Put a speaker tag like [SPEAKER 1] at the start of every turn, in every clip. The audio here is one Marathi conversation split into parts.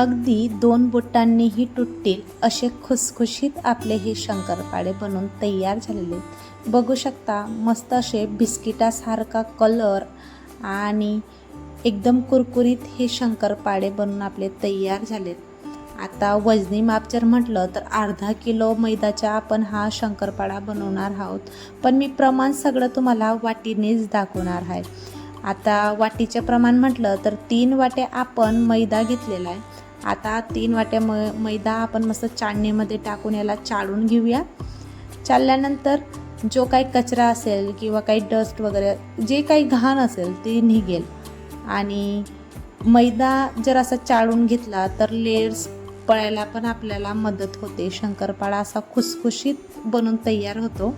[SPEAKER 1] अगदी दोन बोटांनीही तुटतील असे खुसखुशीत आपले हे शंकरपाळे बनवून तयार झालेले. बघू शकता मस्त असे बिस्किटासारखा कलर आणि एकदम कुरकुरीत हे शंकरपाळे बनून आपले तयार झालेत. आता वजनी माप जर म्हटलं तर अर्धा किलो मैदाचा आपण हा शंकरपाळा बनवणार आहोत. पण मी प्रमाण सगळं तुम्हाला वाटीनेच दाखवणार आहे. आता वाटीचे प्रमाण म्हटलं तर तीन वाटे आपण मैदा घेतलेला आहे. आता तीन वाट्या मै मैदा आपण मस्त चाळणीमध्ये टाकून याला चाळून घेऊया. चालल्यानंतर जो काही कचरा असेल किंवा काही डस्ट वगैरे जे काही घाण असेल ते निघेल. आणि मैदा जर असा चाळून घेतला तर लेयर्स पळायला पण आपल्याला मदत होते. शंकरपाळा असा खुसखुशीत बनून तयार होतो.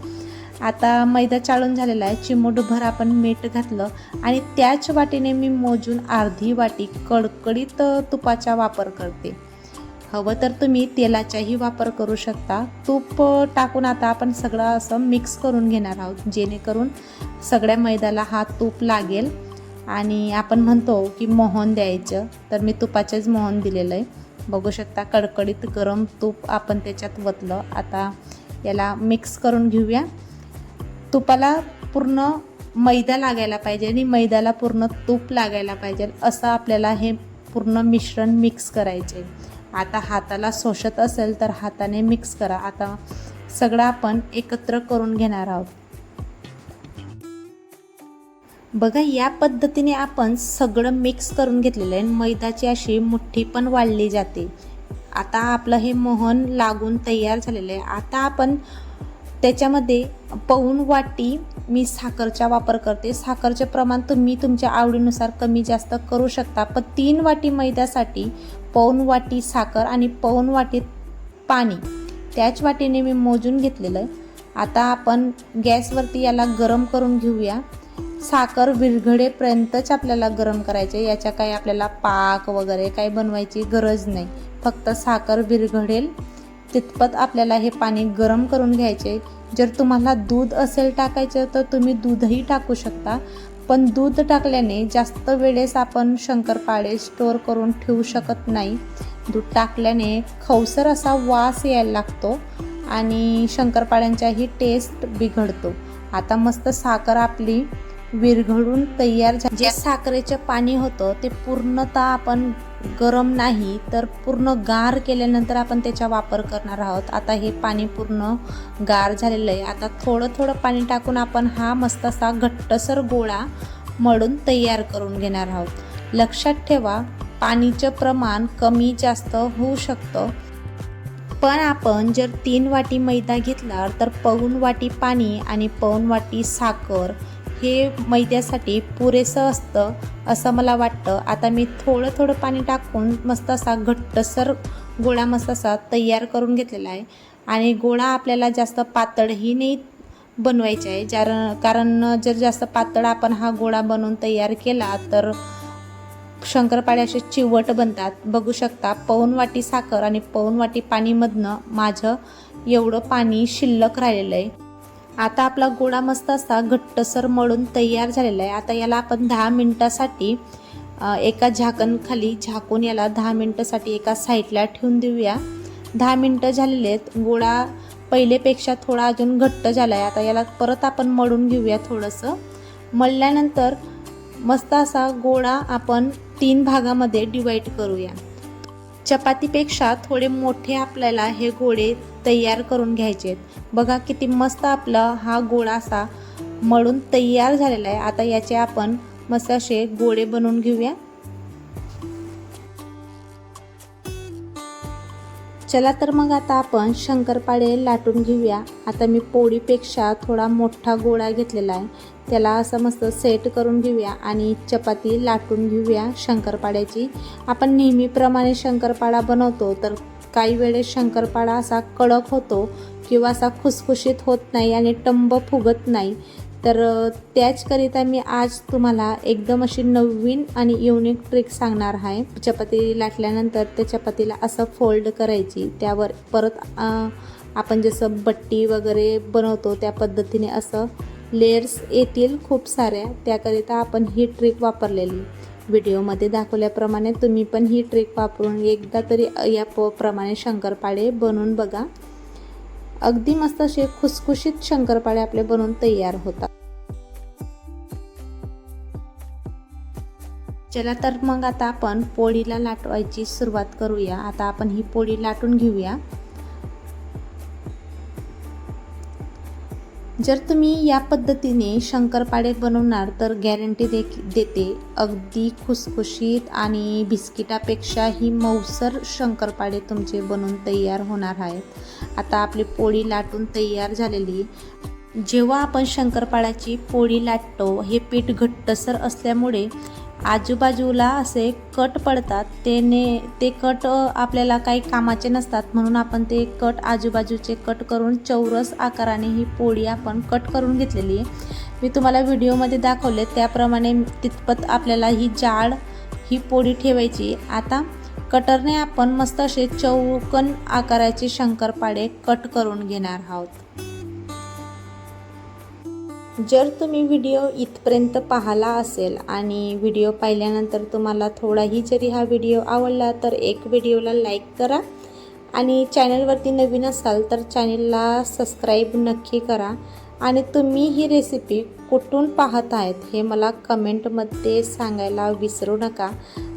[SPEAKER 1] आता मैदा चाळून झालेला आहे. चिमूटभर आपण मीठ घातलं आणि त्याच वाटीने मी मोजून अर्धी वाटी कडकडीत तुपाचा वापर करते. हवं तर तुम्ही तेलाचाही वापर करू शकता. तूप टाकून आता आपण सगळं असं मिक्स करून घेणार आहोत. जेणेकरून सगळ्या मैद्याला हा तूप लागेल. आणि आपण म्हणतो की मोहन द्यायचं तर मी तुपाचेच मोहन दिलेलं आहे. बघू शकता कडकडीत गरम तूप आपण त्याच्यात वतलं. आता याला मिक्स करून घेऊया. तुपाला पूर्ण मैदा लागायला पाहिजे आणि मैद्याला पूर्ण तूप लागायला पाहिजे असं आपल्याला हे पूर्ण मिश्रण मिक्स करायचे. आता हाताला शोषत असेल तर हाताने मिक्स करा. आता सगळं आपण एकत्र करून घेणार आहोत. बघा या पद्धतीने आपण सगळं मिक्स करून घेतलेलं आहे. मैदाची अशी मुठ्ठी पण वाढली जाते. आता आपलं हे मोहन लागून तयार झालेलं आहे. आता आपण त्याच्यामध्ये पाऊण वाटी मी साखरचा वापर करते. साखरचे प्रमाण तुम्ही तुमच्या आवडीनुसार कमी जास्त करू शकता. पण तीन वाटी मैद्यासाठी पाऊण वाटी साखर आणि पाऊण वाटी पाणी त्याच वाटीने मी मोजून घेतलेलं आहे. आता आपण गॅसवरती याला गरम करून घेऊया. साखर विरघडेपर्यंतच आपल्याला गरम करायचे याच्या काही आपल्याला पाक वगैरे काही बनवायची गरज नाही. फक्त साखर विरघडेल तितपत आपल्याला हे पाणी गरम करून घ्यायचे जर तुम्हाला दूध असेल टाकायचं तर तुम्ही दूधही टाकू शकता. पण दूध टाकल्याने जास्त वेळेस आपण शंकरपाळे स्टोअर करून ठेवू शकत नाही. दूध टाकल्याने खवसर असा वास यायला लागतो आणि शंकरपाळ्यांच्याही टेस्ट बिघडतो. आता मस्त साखर आपली विरघळून तयार झाली जे साखरेचं पाणी होतं ते पूर्णतः आपण गरम नाही तर पूर्ण गार केल्यानंतर आपण त्याचा वापर करणार आहोत. आता हे पाणी पूर्ण गार झालेलं आहे. आता थोडं थोडं पाणी टाकून आपण हा मस्त असा घट्टसर गोळा मळून तयार करून घेणार आहोत. लक्षात ठेवा पाणीचं प्रमाण कमी जास्त होऊ शकतं. पण आपण जर तीन वाटी मैदा घेतला तर पाऊन वाटी पाणी आणि पाऊन वाटी साखर हे मैद्यासाठी पुरेसं असतं. असं मला वाटतं. आता मी थोडं थोडं पाणी टाकून मस्त असा घट्टसर गोळा मस्त असा तयार करून घेतलेला आहे. आणि गोळा आपल्याला जास्त पातळही नाही बनवायचे आहे. जार कारण जर जास्त पातळ आपण हा गोळा बनवून तयार केला तर शंकरपाळे असे चिवट बनतात. बघू शकता पाऊण वाटी साखर आणि पाऊण वाटी पाणीमधनं माझं एवढं पाणी शिल्लक राहिलेलं आहे. आता आपला गोळा मस्त असा घट्टसर मळून तयार झालेला आहे. आता याला आपण दहा मिनटासाठी एका झाकणखाली झाकून याला दहा मिनटासाठी एका साईडला ठेवून देऊया. दहा मिनटं झालेले आहेत. गोळा पहिलेपेक्षा थोडा अजून घट्ट झाला आहे आता याला परत आपण मळून घेऊया थोडंसं. मळल्यानंतर मस्त असा गोळा आपण तीन भागामध्ये डिवाईड करूया. चपातीपेक्षा थोडे मोठे आपल्याला हे गोळे तयार करून घ्यायचे आहेत. बघा किती मस्त आपला हा गोळा असा मळून तयार झालेला आहे. आता याचे आपण मस्त असे गोळे बनवून घेऊया. चला तर मग आता आपण शंकरपाळे लाटून घेऊया. आता मी पोळीपेक्षा थोडा मोठा गोळा घेतलेला आहे. त्याला असं मस्त सेट करून घेऊया आणि चपाती लाटून घेऊया शंकरपाड्याची आपण नेहमीप्रमाणे शंकरपाळा बनवतो तर काही वेळेस शंकरपाळा असा कडक होतो किंवा असा खुसखुशीत होत नाही आणि टंब फुगत नाही. तर त्याचकरिता मी आज तुम्हाला एकदम अशी नवीन आणि युनिक ट्रिक सांगणार आहे. चपाती लाटल्यानंतर त्या चपातीला असं फोल्ड करायची त्यावर परत आपण जसं बट्टी वगैरे बनवतो त्या पद्धतीने असं लेयर्स येतील खूप साऱ्या. त्याकरिता आपण ही ट्रिक वापरलेली. व्हिडिओमध्ये दाखवल्याप्रमाणे तुम्ही पण ही ट्रिक वापरून एकदा तरी या प प्रमाणे शंकरपाळे बनवून बघा. अगदी मस्त असे खुसखुशीत शंकरपाळे आपले बनवून तयार होतात. चला तर मग आता आपण पोळीला लाटवायची सुरुवात करूया. आता आपण ही पोळी लाटून घेऊया. जर तुम्ही या पद्धतीने शंकरपाळे बनवणार तर गॅरंटी दे देते. अगदी खुसखुशीत आणि बिस्किटापेक्षा ही मऊसर शंकरपाळे तुमचे बनवून तयार होणार आहेत. आता आपली पोळी लाटून तयार झालेली. जेव्हा आपण शंकरपाळ्याची पोळी लाटतो हे पीठ घट्टसर असल्यामुळे आजूबाजूला असे कट पडतात ते ने ते कट आपल्याला काही कामाचे नसतात म्हणून आपण ते कट आजूबाजूचे कट करून चौरस आकाराने ही पोळी आपण कट करून घेतलेली आहे. मी तुम्हाला व्हिडिओमध्ये दाखवले त्याप्रमाणे तितपत आपल्याला ही जाड ही पोळी ठेवायची आता कटरने आपण मस्त असे चौकन आकाराचे शंकरपाळे कट करून घेणार आहोत. जर तुम्ही व्हिडिओ इथपर्यंत पाहिला असेल आणि व्हिडिओ पाहिल्यानंतर तुम्हाला थोडाही जरी हा व्हिडिओ आवडला तर एक व्हिडिओला लाईक करा. आणि चॅनलवरती नवीन असाल तर चॅनलला सबस्क्राईब नक्की करा. आणि तुम्ही ही रेसिपी कुठून पाहत आहेत हे मला कमेंटमध्ये सांगायला विसरू नका.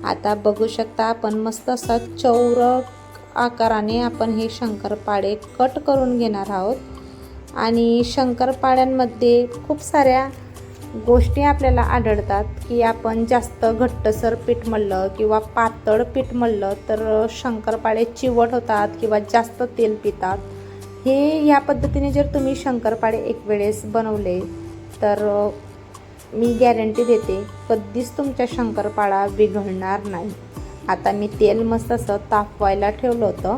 [SPEAKER 1] आता बघू शकता आपण मस्त असा चौरक आकाराने आपण हे शंकरपाडे कट करून घेणार आहोत. आणि शंकरपाड्यांमध्ये खूप साऱ्या गोष्टी आपल्याला आढळतात की आपण जास्त घट्टसर पीठ मळलं किंवा पातळ पीठ मळलं तर शंकरपाळे चिवट होतात किंवा जास्त तेल पितात. हे या पद्धतीने जर तुम्ही शंकरपाळे एक वेळेस बनवले तर मी गॅरंटी देते कधीच तुमच्या शंकरपाळा बिघडणार नाही. आता मी तेल मस्त असं तापवायला ठेवलं होतं.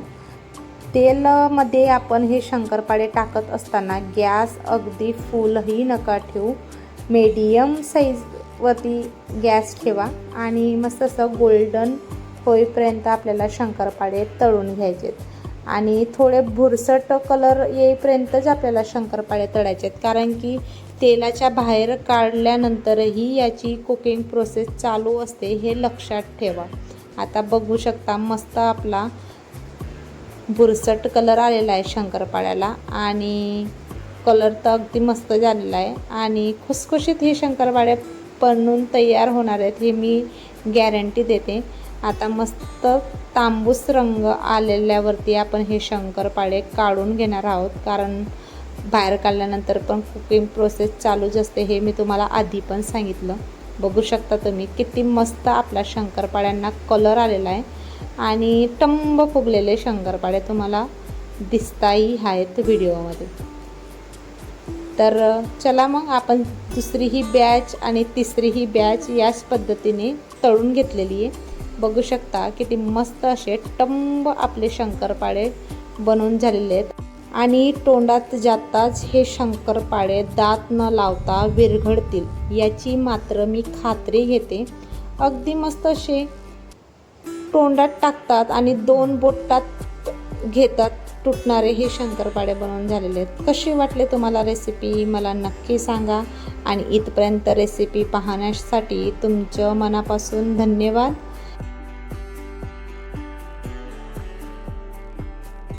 [SPEAKER 1] तेलमध्ये आपण हे शंकरपाळे टाकत असताना गॅस अगदी फुलही नका ठेवू. मीडियम साईजवरती गॅस ठेवा आणि मस्त असं गोल्डन होईपर्यंत आपल्याला शंकरपाळे तळून घ्यायचेत. आणि थोडे भुरसट कलर येईपर्यंतच आपल्याला शंकरपाळे तळायचे आहेत कारण की तेलाच्या बाहेर काढल्यानंतरही याची कुकिंग प्रोसेस चालू असते हे लक्षात ठेवा. आता बघू शकता मस्त आपला बुरसट कलर आलेला आहे शंकरपाळ्याला आणि कलर तर अगदी मस्त झालेला आहे. आणि खुसखुशीत हे शंकरपाळे पणून तयार होणार आहेत हे मी गॅरंटी देते. आता मस्त तांबूस रंग आलेल्यावरती आपण हे शंकरपाळे काढून घेणार आहोत. कारण बाहेर काढल्यानंतर पण कुकिंग प्रोसेस चालूच असते हे मी तुम्हाला आधी पण सांगितलं. बघू शकता तुम्ही किती मस्त आपल्या शंकरपाळ्यांना कलर आलेला आहे. आणि टंब फुगलेले शंकरपाळे तुम्हाला दिसताही आहेत व्हिडिओमध्ये. तर चला मग आपण दुसरी ही बॅच आणि तिसरी ही बॅच याच पद्धतीने तळून घेतलेली आहे. बघू शकता किती मस्त असे टंब आपले शंकरपाळे बनवून झालेले आहेत. आणि तोंडात जाताच हे शंकरपाळे दात न लावता विरघळतील याची मात्र मी खात्री घेते. अगदी मस्त असे तोंडात टाकतात आणि दोन बोटात घेतात तुटणारे हे शंकरपाडे बनवून झालेले आहेत. कसे वाटले तुम्हाला रेसिपी मला नक्की सांगा. आणि इथपर्यंत रेसिपी पाहण्यासाठी तुमचं मनापासून धन्यवाद.